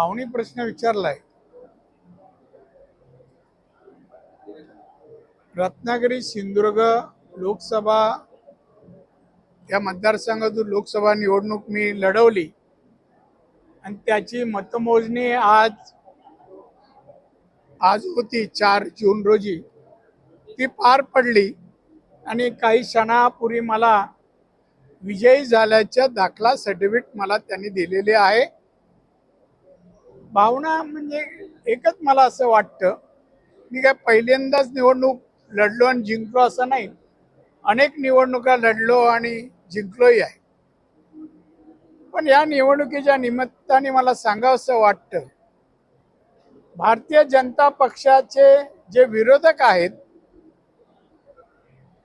भावनी प्रश्न विचारलाय. रत्नागिरी सिंधुदुर्ग लोकसभा या मतदारसंघातून लोकसभा निवडणूक मी लढवली. आणि त्याची मतमोजणी आज आज होती चार जून रोजी. ती पार पडली आणि काही क्षणापूर्वी मला विजयी झाल्याच्या दाखला सर्टिफिकेट मला त्यांनी दिलेले आहे. भावना म्हणजे एकच मला असं वाटतं मी काय पहिल्यांदाच निवडणूक लढलो आणि जिंकलो असं नाही. अनेक निवडणुका लढलो आणि जिंकलोही आहे. पण या निवडणुकीच्या निमित्ताने मला सांगावंसं वाटतं भारतीय जनता पक्षाचे जे विरोधक आहेत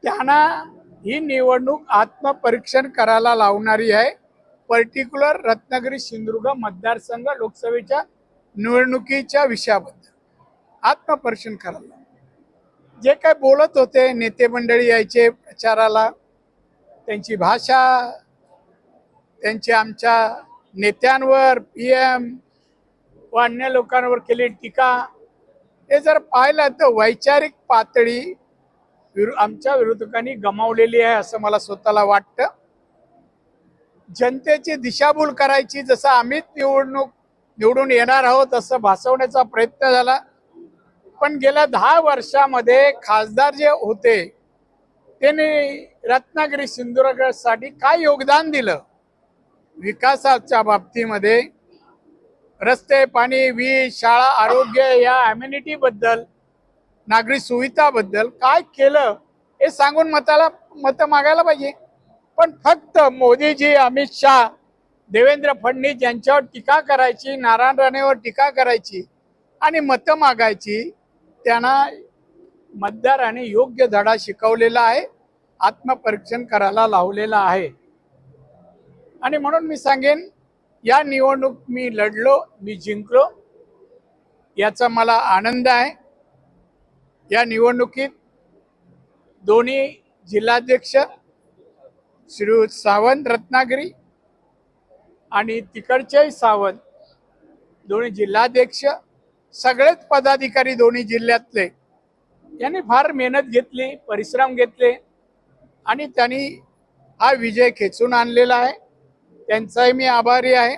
त्यांना ही निवडणूक आत्मपरीक्षण करायला लावणारी आहे. पर्टिक्युलर रत्नागिरी सिंधुदुर्ग मतदारसंघ लोकसभेच्या निवडणुकीच्या विषयाबद्दल आत्मपरीक्षण करायला. जे काय बोलत होते नेते मंडळी यायचे प्रचाराला त्यांची भाषा त्यांची आमच्या नेत्यांवर पी एम व अन्य लोकांवर केली टीका हे जर पाहिलं तर वैचारिक पातळी विरो आमच्या विरोधकांनी गमावलेली आहे असं मला स्वतःला वाटतं. जनतेची दिशाभूल करायची जसं आम्हीच निवडणूक निवडून येणार आहोत असं भासवण्याचा प्रयत्न झाला. पण गेल्या दहा वर्षामध्ये खासदार जे होते त्यांनी रत्नागिरी सिंधुदुर्गसाठी काय योगदान दिलं? विकासाच्या बाबतीमध्ये रस्ते पाणी वीज शाळा आरोग्य या ॲम्युनिटीबद्दल नागरी सुविधाबद्दल काय केलं हे सांगून मताला मतं मागायला पाहिजे. पण फक्त मोदीजी अमित शहा देवेंद्र फडणवीस यांच्यावर टीका करायची नारायण राणेवर टीका करायची आणि मतं मागायची त्यांना मतदाराने योग्य धडा शिकवलेला आहे आत्मपरीक्षण करायला लावलेला आहे. आणि म्हणून मी सांगेन या निवडणूक मी लढलो मी जिंकलो याचा मला आनंद आहे. या निवडणुकीत दोन्ही जिल्हाध्यक्ष श्री सावंत रत्नागिरी आणि तिकडचेही सावंत दोन्ही जिल्हाध्यक्ष सगळेच पदाधिकारी दोन्ही जिल्ह्यातले. यांनी फार मेहनत घेतली परिश्रम घेतले आणि त्यांनी हा विजय खेचून आणलेला आहे. त्यांचाही मी आभारी आहे.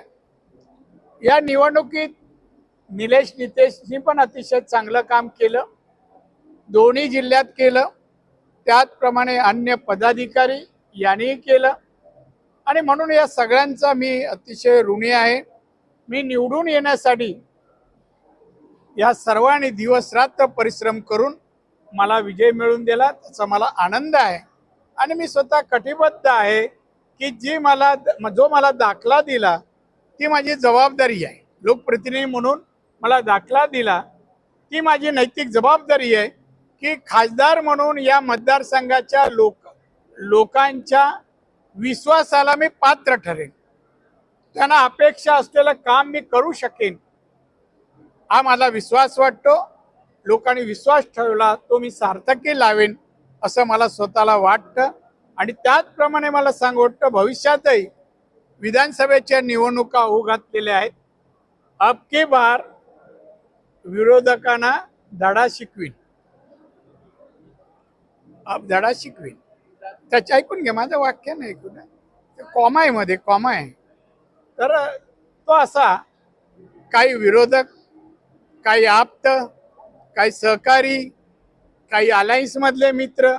या निवडणुकीत निलेश नितेशनी पण अतिशय चांगलं काम केलं. दोन्ही जिल्ह्यात केलं. त्याचप्रमाणे अन्य पदाधिकारी यांनीही केलं. आणि म्हणून या सगळ्यांचा मी अतिशय ऋणी आहे. मी निवडून येण्यासाठी या सर्वांनी दिवस रात्र परिश्रम करून मला विजय मिळवून दिला त्याचा मला आनंद आहे. आणि मी स्वतः कटिबद्ध आहे की जी मला जो मला दाखला दिला ती माझी जबाबदारी आहे. लोकप्रतिनिधी म्हणून मला दाखला दिला ती माझी नैतिक जबाबदारी आहे की खासदार म्हणून या मतदारसंघाच्या लोक लोकांच्या विश्वासाला मी पात्र ठरेन. त्यांना अपेक्षा असलेलं काम मी करू शकेन. हा माझा विश्वास वाटतो. लोकांनी विश्वास ठेवला तो मी सार्थकी लावेन असं मला स्वतःला वाटतं. आणि त्याचप्रमाणे मला सांग वाटतं भविष्यातही विधानसभेच्या निवडणुका होऊ घातलेल्या आहेत. अबकी बार विरोधकांना धडा शिकवीन. अब धडा शिकवीन. त्याच्या ऐकून घे माझं वाक्य नाही ऐकून. कॉमा आहे मध्ये कॉमा आहे. तर तो असा काही विरोधक काही आप्त काही सहकारी काही अलायन्स मधले मित्र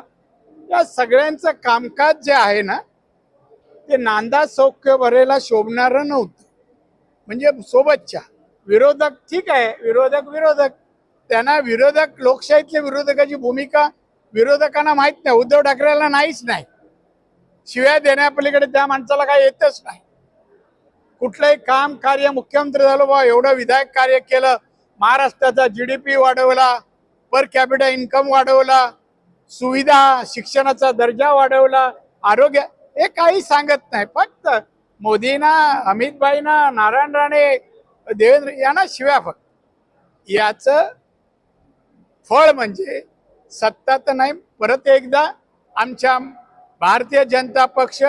या सगळ्यांचं कामकाज जे आहे ना ते नांदा सौख्य भरेला शोभणारं नव्हतं. म्हणजे सोबतच्या. विरोधक ठीक आहे विरोधक विरोधक. त्यांना विरोधक लोकशाहीतल्या विरोधकाची भूमिका विरोधकांना माहीत नाही उद्धव ठाकरेला नाहीच नाही. शिव्या देण्यापलीकडे त्या माणसाला काय येतच नाही. कुठलंही काम कार्य मुख्यमंत्री झालो बा एवढं विधायक कार्य केलं महाराष्ट्राचा जी डी पी वाढवला पर कॅपिटल इन्कम वाढवला सुविधा शिक्षणाचा दर्जा वाढवला आरोग्य हे काही सांगत नाही. फक्त मोदींना अमितभाईना नारायण राणे देवेंद्र यांना शिव्या फक्त. याचं फळ म्हणजे सत्ता तर नाही परत एकदा आमच्या भारतीय जनता पक्ष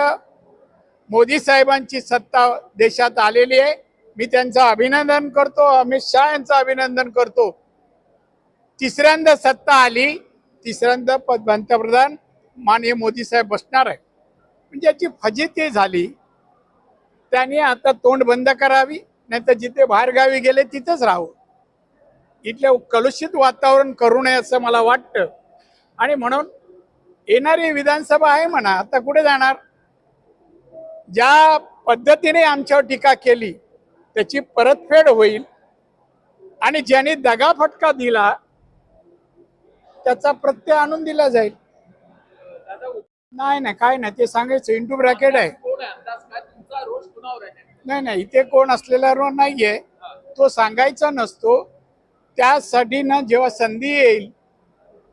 मोदी साहेबांची सत्ता देशात आलेली आहे. मी त्यांचं अभिनंदन करतो अमित शहा यांचं अभिनंदन करतो. तिसऱ्यांदा सत्ता आली तिसऱ्यांदा पंतप्रधान माननीय मोदी साहेब बसणार आहे म्हणजे याची फजिती झाली. त्यांनी आता तोंड बंद करावी नाही तर जिथे बाहेरगावी गेले तिथेच राहावं. इथल्या कलुषित वातावरण करू नये असं मला वाटतं. आणि म्हणून येणारी विधानसभा आहे म्हणा आता कुठे जाणार? ज्या पद्धतीने आमच्यावर टीका केली त्याची परतफेड होईल. आणि ज्यांनी दगाफटका दिला त्याचा प्रत्यय आणून दिला जाईल. नाही नाही काय नाही ते सांगायचं इंटू ब्रॅकेट आहे आहे. नाही नाही इथे कोण असलेला रो नाहीये. तो सांगायचा नसतो. त्यासाठी ना जेव्हा संधी येईल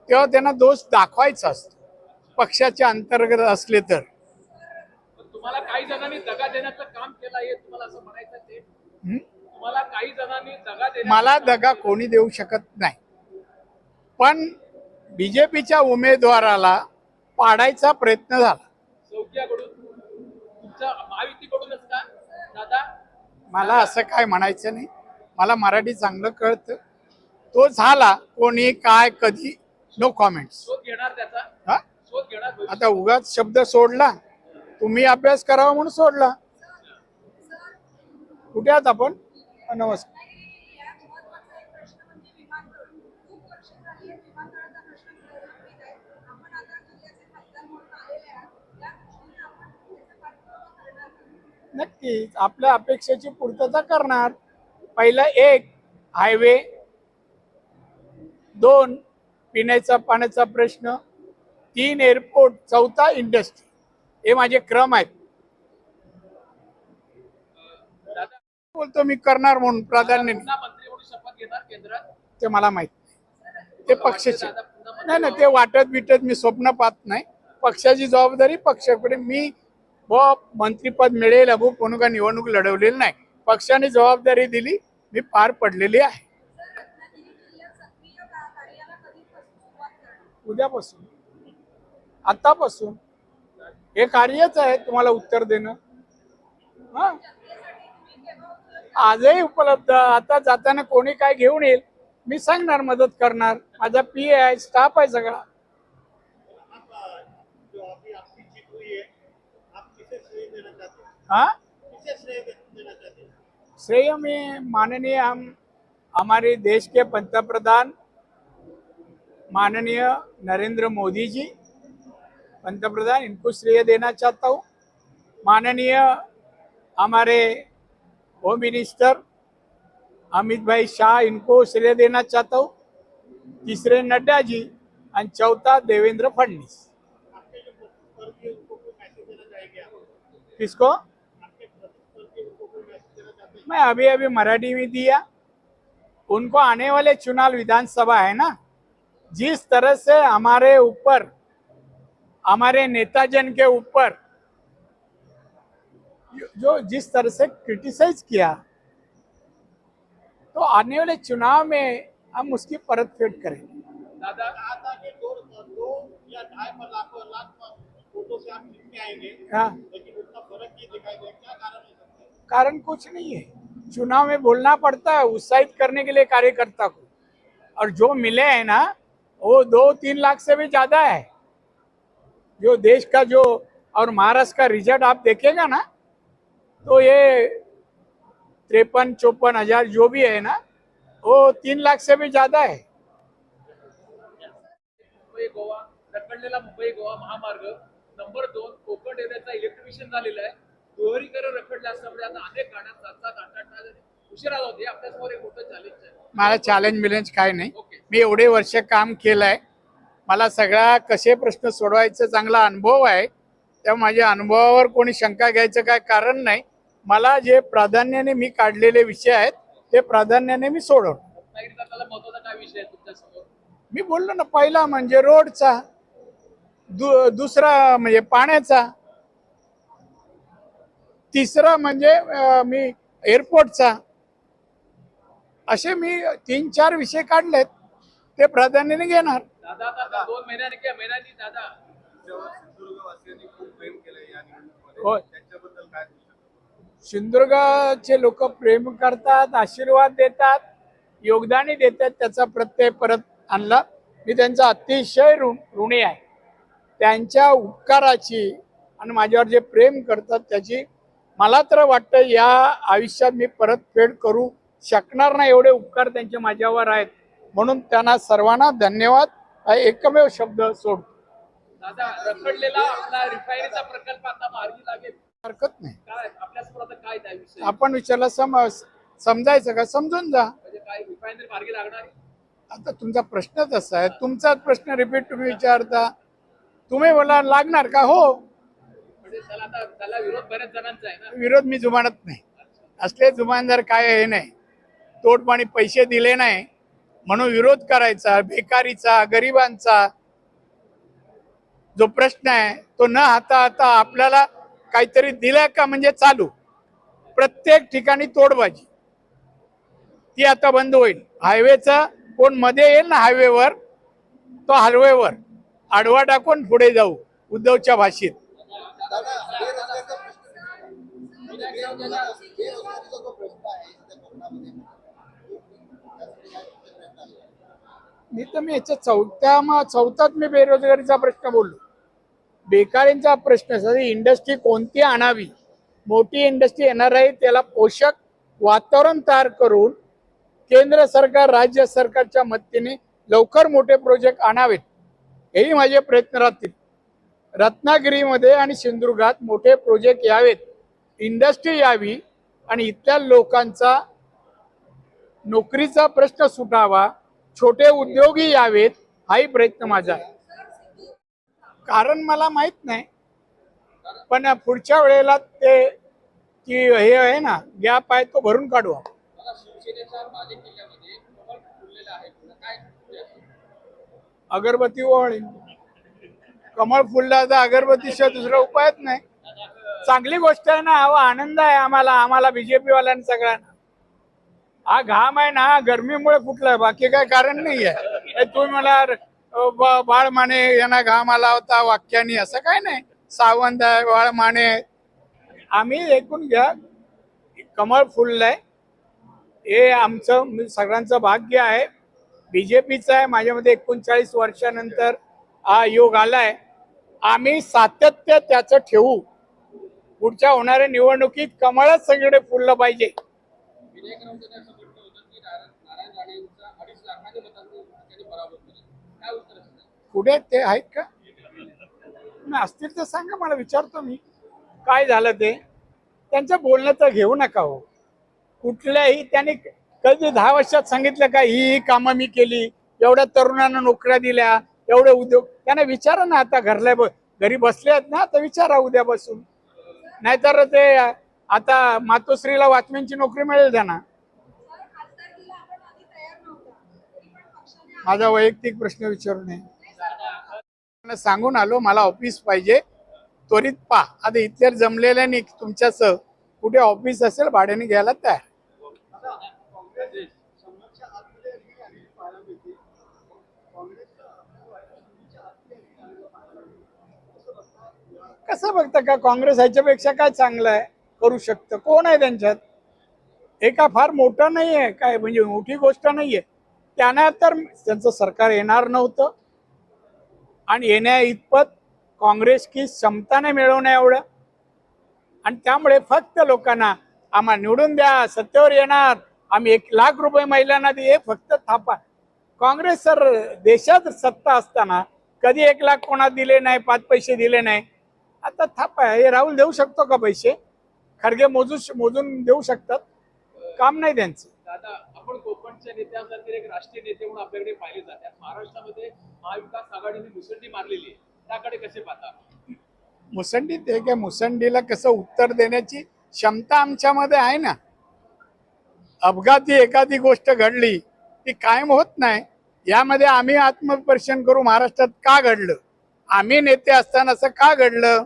तेव्हा त्यांना दोष दाखवायचा असतो. पक्षाच्या अंतर्गत असले तर. तुम्हाला काही जणांनी दगा देण्याचं काम केलं आहे तुम्हाला असं म्हणायचं हं? तुम्हाला काही जणांनी दगा मला दगा कोणी देऊ शकत नाही. पण बीजेपीच्या उमेदवाराला पाडायचा प्रयत्न झाला. चौकीकडून तुमच्या महायुतीकडूनच का? दादा? मला असं काय म्हणायचं नाही. मला मराठी चांगलं कळतं. तो झाला कोणी काय कधी? नो कॉमेंट्स त्याचा? हा. आता उगाच शब्द सोडला. तुम्ही अभ्यास करावा म्हणून सोडला. कुठे आहात आपण? नमस्कार? नक्कीच आपल्या अपेक्षेची पूर्तता करणार. पहिला एक हायवे दोन पिण्याचा पाण्याचा प्रश्न तीन एअरपोर्ट चौथा इंडस्ट्री हे माझे क्रम आहेत. बोलतो मी करणार म्हणून प्राधान्य ते मला माहीत नाही. ते पक्षाचे. नाही नाही ते वाटत बिटत मी स्वप्न पाहत नाही. पक्षाची जबाबदारी पक्षाकडे. मी व मंत्रीपद मिळेल अबू कोणी का निवडणूक लढवलेली नाही. पक्षाने जबाबदारी दिली मी पार पडलेली आहे. उद्यापासून आतापासून हे कार्यच आहे तुम्हाला उत्तर देणं. हा? आजही उपलब्ध. आता जाताना कोणी काय घेऊन येईल मी सांगणार मदत करणार. माझा पी आहे स्टाफ आहे सगळा. श्रेय हा? श्रेय में माननीय हम हमारे देश के पंतप्रधान माननीय नरेंद्र मोदी जी पंतप्रधान, इनको श्रेय देना चाहता हूँ। माननीय हमारे होम मिनिस्टर अमित भाई शाह, इनको श्रेय देना चाहता हूँ। तीसरे नड्डा जी और चौथा देवेंद्र फडणवीस। किसको? मैं अभी अभी मराठी में दिया। उनको आने वाले चुनाव विधानसभा है ना? जिस तरह से हमारे ऊपर हमारे नेताजन के ऊपर जो जिस तरह से क्रिटिसाइज किया तो आने वाले चुनाव में हम उसकी परतफेड़ करेंगे। दादा कहा था दो दो या ढाई पर लाखों लाख वोटों से आप जीत आएँगे हाँ। लेकिन उतना फ़र्क नहीं दिखाई दे क्या कारण हो सकता है? कारण कुछ नहीं है। चुनाव में बोलना पड़ता है उत्साहित करने के लिए कार्यकर्ता को। और जो मिले हैं ना वो दो तीन लाख से भी ज्यादा है। जो देश का जो और महाराष्ट्र का रिजल्ट आप देखेगा ना तो ये तिरपन चौपन हजार जो भी है ना वो तीन लाख से भी ज्यादा है। मुंबई गोवा रखडलेला मुंबई गोवा महामार्ग नंबर दोन कोकण इलेक्ट्रिफिकेशन झालेला आहे. दुहेरीकरण रखडलं असल्यामुळे आता अनेक गाड्या सात सात आठ आठ तास उशिरा होते आपल्यासमोर एक मोठं चॅलेंज आहे. मला चॅलेंज बिलेंज काय नाही मी एवढे वर्ष काम केलं आहे मला सगळा कसे प्रश्न सोडवायचा चांगला अनुभव आहे. त्या माझ्या अनुभवावर कोणी शंका घ्यायचं काय कारण नाही. मला जे प्राधान्याने मी काढलेले विषय आहेत ते प्राधान्याने मी सोडवतो. मी बोललो ना पहिला म्हणजे रोडचा दु दुसरा म्हणजे पाण्याचा तिसरा म्हणजे मी एअरपोर्टचा. असे मी तीन चार विषय काढलेत. ते प्राधान्याने घेणार. दादा दादा दोन महिन्याने किंवा महिन्यांनी दादा. सिंधुदुर्गवासियांनी खूप प्रेम केलंय या निवडणुकीमध्ये होय. त्यांच्याबद्दल काय बोलू शकता? सिंधुदुर्गचे लोक प्रेम करतात आशीर्वाद देतात योगदानही देतात त्याचा प्रत्यय परत आणला. मी त्यांचा अतिशय ऋ ऋणी आहे. त्यांच्या उपकाराची आणि माझ्यावर जे प्रेम करतात त्याची मला तर वाटतं या आयुष्यात मी परतफेड करू शकणार नाही. एवढे उपकार त्यांचे माझ्यावर आहेत. म्हणून त्यांना सर्वांना धन्यवाद. हा एकमेव शब्द सोडतो दादा रखडलेला आपला रिफायनरीचा प्रकल्प आता मार्गी लागेल. हरकत नाही. काय? आपल्यासमोर आता काय त्या विषय? आपण विचारला सम समजायचं का? समजून जा. म्हणजे काय रिफायनरी मार्गी लागणार? आहे? आता तुमचा प्रश्न तसा आहे. तुमचाच प्रश्न रिपीट तुम्ही विचारता. तुम्ही बोला लागणार का? हो. म्हणजे त्याला आता त्याला विरोध बऱ्याच जणांचा आहे ना? विरोध मी जुमानत नाही. असले जुमानदार काय हे नाही. तोडपाणी पैसे दिले नाही. म्हणून विरोध करायचा बेकारीचा गरिबांचा जो प्रश्न आहे तो न हाता हाता आपल्याला काहीतरी दिला का म्हणजे चालू. प्रत्येक ठिकाणी तोडबाजी. ती आता बंद होईल. हायवेचा कोणमध्ये येईल ना हायवेवर तो हायवेवर. आडवा टाकून पुढे जाऊ उद्धवच्या भाषेत. मी तर मी याच्या चौथ्या मग चौथ्यात मी बेरोजगारीचा प्रश्न बोललो. बेकारींचा प्रश्न सर इंडस्ट्री कोणती आणावी? मोठी इंडस्ट्री येणार आहे त्याला पोषक वातावरण तयार करून केंद्र सरकार राज्य सरकारच्या मदतीने लवकर मोठे प्रोजेक्ट आणावेत. हेही माझे प्रयत्न राहतील. रत्नागिरीमध्ये आणि सिंधुदुर्गात मोठे प्रोजेक्ट यावेत. इंडस्ट्री यावी आणि इथल्या लोकांचा नोकरीचा प्रश्न सुटावा छोटे उद्योगी यावेत हाही प्रयत्न माझा आहे. कारण मला माहीत नाही पण पुढच्या वेळेला ते की हे आहे ना गॅप आहे तो भरून काढू काय अगरबत्ती ओवाळीन. कमळ फुलला तर अगरबत्तीशिवाय दुसरा उपायच नाही. चांगली गोष्ट आहे ना हा आनंद आहे आम्हाला आम्हाला बीजेपी वाल्यांना सगळ्यांना. हा घाम आहे ना हा गरमीमुळे फुटलाय बाकी काय कारण नाही आहे तुम्ही मला बाळ माने यांना घाम आला होता वाक्यानी असं काय नाही. सावंत आहे बाळ माने आम्ही ऐकून घ्या कमळ फुललंय. हे आमचं सगळ्यांचं भाग्य आहे. बीजेपीचं आहे माझ्यामध्ये एकोणचाळीस वर्षानंतर हा योग आलाय. आम्ही सातत्य त्याचं ठेवू. पुढच्या होणाऱ्या निवडणुकीत कमळच सगळीकडे फुललं पाहिजे विनायक राऊतांनी असं म्हटलं होतं की नारायण नारायण राणेंचा अडीच लाखाच्या मतांनी त्यांनी पराभव केला काय उत्तर असेल पुढे ते आहेत का? नाही असतील तर सांगा मला विचारतो मी. काय झालं ते? त्यांचं बोलणं तर घेऊ नका हो. कुठल्याही त्यांनी कधी दहा वर्षात सांगितलं का ही ही कामं मी केली एवढ्या तरुणांना नोकऱ्या दिल्या एवढे उद्योग त्यांना विचारा ना आता घरल्या घरी बसले आहेत ना तर विचारा उद्यापासून नाहीतर ते आता मातोश्रीला वाचम्यांची नोकरी मिळेल त्यांना. माझा वैयक्तिक प्रश्न विचारू नये. सांगून आलो मला ऑफिस पाहिजे. त्वरित पा आता इथल्या जमलेल्या तुमच्यासह कुठे ऑफिस असेल भाड्याने घ्यायला तयार कसं बघता का काँग्रेस ह्याच्यापेक्षा काय चांगलं आहे? करू शकतं. कोण आहे त्यांच्यात? हे काय फार मोठं नाही आहे काय? म्हणजे मोठी गोष्ट नाही आहे त्यांना तर त्यांचं सरकार येणार नव्हतं. आणि येण्या इतपत काँग्रेस की क्षमता नाही मिळवण्या एवढं आणि त्यामुळे फक्त लोकांना आम्हा निवडून द्या सत्तेवर येणार आम्ही एक लाख रुपये महिलांना दे हे फक्त थापा. काँग्रेस सर देशात सत्ता असताना कधी एक लाख कोणा दिले नाही पाच पैसे दिले नाही आता थापा. आहे हे राहुल देऊ शकतो का पैसे? खरगे मोजू मोजून देऊ शकतात. काम नाही त्यांचं. दादा आपण कोकणच्या नेत्यांनंतर एक राष्ट्रीय नेते म्हणून आपल्याकडे पाहिले जातात महाराष्ट्रामध्ये महाविकास आघाडीने मुसंडी मारलेली आहे. त्याकडे कसे पाहता? मुसंडीत हे काय मुसंडीला कसं उत्तर देण्याची क्षमता आमच्यामध्ये आहे ना? अपघाती एखादी गोष्ट घडली ती कायम होत नाही. यामध्ये आम्ही आत्मपरीक्षण करू महाराष्ट्रात का घडलं? आम्ही नेते असताना असं का घडलं?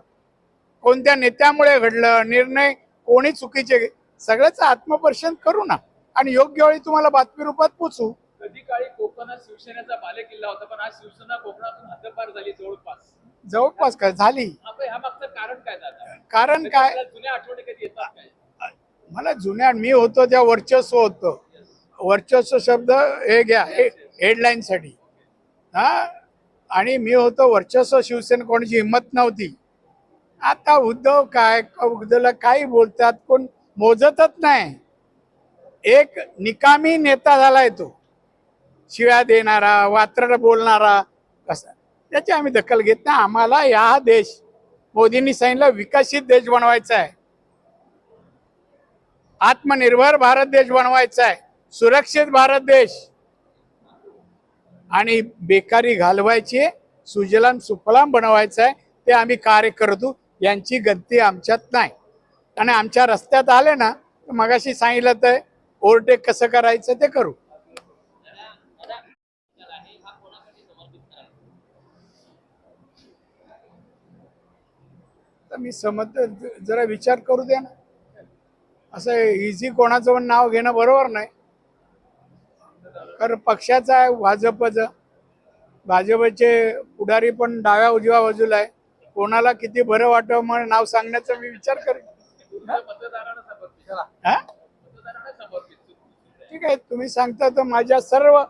कोणत्या नेत्यामुळे घडलं? निर्णय कोणी चुकीचे घे- सगळ्याचं आत्मपरीक्षण करू ना. आणि योग्य वेळी तुम्हाला बातमी रूपात पोचू कधी काळी कोकणात शिवसेनेचा बालेकिल्ला होता पण आज शिवसेना कोकणातून हद्दपार झाली जवळपास. जवळपास काय? झाली. आपण ह्या मागचं कारण काय दादा? कारण काय? आपल्याला जुन्या आठवणी कधी येतात काय? मला जुन्या मी होतो त्या वर्चस्व होतं. वर्चस्व शब्द हे घ्या हेडलाईनसाठी हा? आणि मी होतो वर्चस्व शिवसेना कोणाची हिंमत नव्हती. आता उद्धव काय उद्धवला काही बोलतात कोण मोजतच नाही. एक निकामी नेता झालाय तो. शिव्या देणारा वात्रट बोलणारा कसा त्याची आम्ही दखल घेत नाही. आम्हाला या देश मोदींनी सांगितलं विकसित देश बनवायचा आहे. आत्मनिर्भर भारत देश बनवायचा आहे. सुरक्षित भारत देश. आणि बेकारी घालवायची आहे, सुजलाम सुफलाम बनवायचं आहे ते आम्ही कार्य करतो यांची गंती आमच्यात नाही. आणि आमच्या रस्त्यात आले ना तर मगाशी सांगितलं तर ओव्हरटेक कसं करायचं ते करू. तर मी समज जरा विचार करू द्या ना. असं इझी कोणाचं पण नाव घेणं बरोबर नाही. कारण पक्षाचं आहे भाजपचं. भाजपचे पुढारी पण डाव्या उजव्या बाजूला आहे. कोणाला किती बरं वाटव म्हणून नाव सांगण्याचा मी विचार करेन. ठीक आहे तुम्ही सांगता तर माझ्या सर्व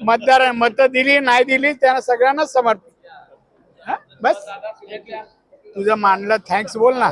मतदार मत दिली नाही दिली त्यांना सगळ्यांना समर्पित. हा? बस. तुझं मानलं थँक्स बोल ना.